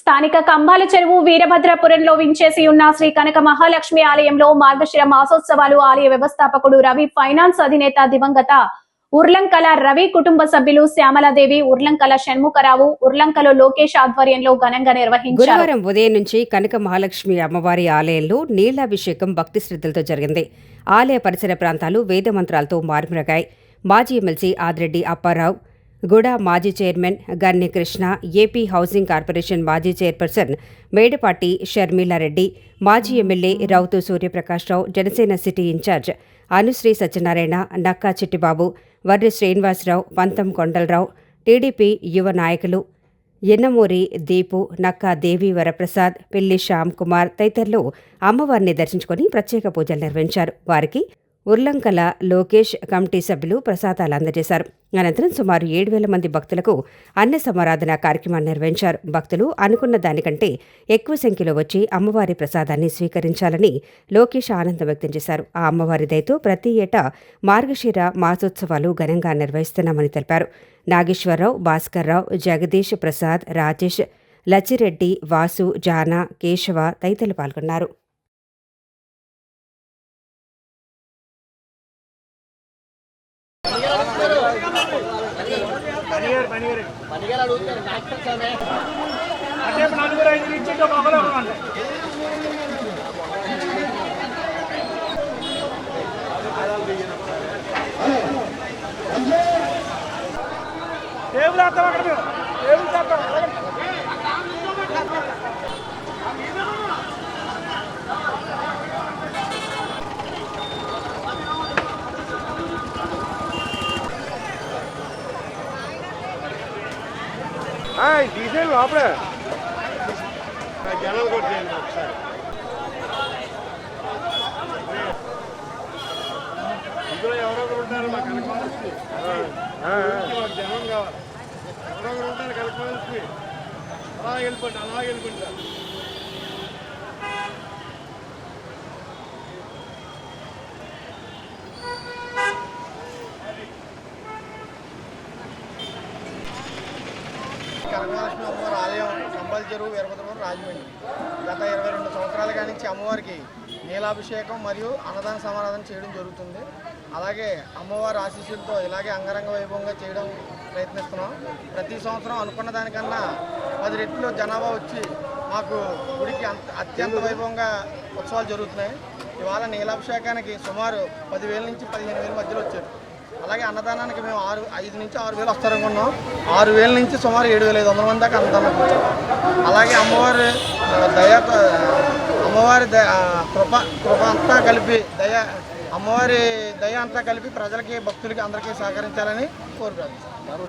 స్థానిక కంబాల చెరువు వీరభద్రపురంలో వించేసి ఉన్న శ్రీ కనక మహాలక్ష్మి ఆలయంలో మార్గశిర మాసోత్సవాలు ఆలయ వ్యవస్థాపకుడు రవి ఫైనాన్స్ అధినేత దివంగత ఉర్లంకల రవి కుటుంబ సభ్యులు శ్యామలాదేవి ఉర్లంకల షణ్ముఖరావు ఉర్లంకలో లోకేష్ ఆధ్వర్యంలో ఘనంగా నిర్వహించారు. గురువారం ఉదయం నుంచి కనక మహాలక్ష్మి అమ్మవారి ఆలయంలో నీలాభిషేకం భక్తి శ్రద్ధలతో జరిగింది. ఆలయ పరిసర ప్రాంతాలు వేద మంత్రాలతో మారుమ్రగాయి. మాజీ ఎమ్మెల్సీ ఆదిరెడ్డి అప్పారావు గూడా మాజీ chairman Ganni Krishna AP housing corporation మాజీ చైర్పర్సన్ మేడపాటి షర్మిలారెడ్డి మాజీ MLA Routhu Suryaprakash Rao Janasena city in charge Anusri Satyanarayana Nakka Chittibabu Varri Srinivasa Rao Pantham Kondala Rao TDP యువ నాయకులు ఎన్నమూరి దీపు నక్కా దేవి వరప్రసాద్ పిల్లి శ్యామ్ కుమార్ తదితరులు అమ్మవారిని దర్శించుకుని ప్రత్యేక పూజలు నిర్వహించారు. వారికి ఉర్లంకల లోకేష్ కమిటీ సభ్యులు ప్రసాదాలు అందజేశారు. అనంతరం సుమారు ఏడు వేల మంది భక్తులకు అన్న సమారాధన కార్యక్రమాన్ని నిర్వహించారు. భక్తులు అనుకున్న దానికంటే ఎక్కువ సంఖ్యలో వచ్చి అమ్మవారి ప్రసాదాన్ని స్వీకరించాలని లోకేష్ ఆనందం వ్యక్తం చేశారు. ఆ అమ్మవారి దయతో ప్రతి ఏటా మార్గశిర మాసోత్సవాలు ఘనంగా నిర్వహిస్తున్నామని తెలిపారు. నాగేశ్వరరావు భాస్కర్రావు జగదీష్ ప్రసాద్ రాజేష్ లచ్చిరెడ్డి వాసు జానా కేశవ తదితరులు పాల్గొన్నారు. నలుగురు ఐదు ఇచ్చి ఒక ఒకరు ఒకరు టేబుల్ వేస్తాం అక్కడ? మేము టేబుల్ చేస్తాం తీసేయండి లోపలే జనాలు కొట్టేయండి ఒకసారి ఇందులో ఎవరో ఒకరు ఉంటారు మా కనకమాలక్ష్మి మాకు జనం కావాలి ఎవరో ఒకరు ఉంటారు కనకమాలక్ష్మి అలా వెళ్ళిపోండి అలా వెళ్ళిపోండి కనకలక్ష్మి అమ్మవారి ఆలయం సంబల్ చెరువు వీరభద్రపురం రాజమండ్రి. గత ఇరవై రెండు సంవత్సరాల కాడి నుంచి అమ్మవారికి నీలాభిషేకం మరియు అన్నదాన సమారాధన చేయడం జరుగుతుంది. అలాగే అమ్మవారి ఆశీస్సులతో ఇలాగే అంగరంగ వైభవంగా చేయడం ప్రయత్నిస్తున్నాం. ప్రతి సంవత్సరం అనుకున్న దానికన్నా పది రెట్లు జనాభా వచ్చి మాకు గుడికి అంత అత్యంత వైభవంగా ఉత్సవాలు జరుగుతున్నాయి. ఇవాళ నీలాభిషేకానికి సుమారు పదివేల నుంచి పదిహేను వేల మధ్యలో వచ్చారు. అలాగే అన్నదానానికి మేము ఆరు ఐదు నుంచి ఆరు వేలు వస్తారనుకున్నాం. ఆరు వేల నుంచి సుమారు ఏడు వేల ఐదు వందల మంది దాకా అన్నదానం అలాగే అమ్మవారి దయా దయ అమ్మవారి దయ కృప కృప అంతా కలిపి దయ అమ్మవారి దయ అంతా కలిపి ప్రజలకి భక్తులకి అందరికీ సహకరించాలని కోరుకుంటున్నాను